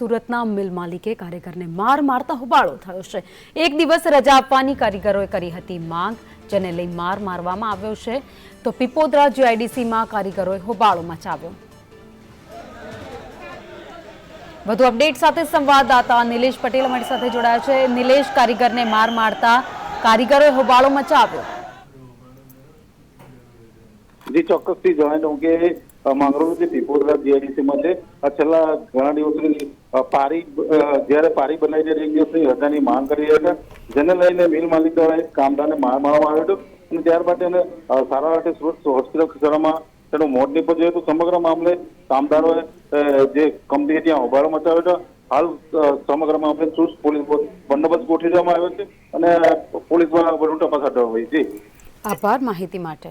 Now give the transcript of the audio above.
સુરતના મિલ માલિકે કારીગરને માર મારતા હોબાળો થયો છે. એક દિવસ રજા આપવાની કારીગરોએ કરી હતી માંગ, જેને લઈ માર મારવામાં આવ્યો છે. તો પીપોદરા જીઆઈડીસીમાં કારીગરોએ હોબાળો મચાવ્યો. વધુ અપડેટ સાથે સંવાદદાતા નિલેશ પટેલ અમારી સાથે જોડાયા છે. નિલેશ, કારીગરને માર મારતા કારીગરોએ હોબાળો મચાવ્યો. જી, ચોક્કસથી જણાવી દઉં કે અ, માંગરોળ જે પીપોદરા જીઆઈડીસીમાં છે છેલ્લા ઘણા દિવસથી પારી જ્યારે પારી રહી એક દિવસની રજાની માંગ કરી રહ્યા જેને લઈને મિલ માલિક દ્વારા એક કામદારને માર મારવામાં આવ્યો હતો. અને ત્યારબાદ એને સારા માટે સુરત હોસ્પિટલ ખસેડવામાં તેનું મોત નીપજ્યું હતું. સમગ્ર મામલે કામદારોએ જે કંપની ત્યાં હોબાળો મચાવ્યો હતો. હાલ સમગ્ર મામલે ચુસ્ત પોલીસ બંદોબસ્ત ગોઠવી દેવામાં આવ્યો છે. અને પોલીસ દ્વારા વધુ તપાસ હાથ ધરવામાં છે. આભાર માહિતી માટે.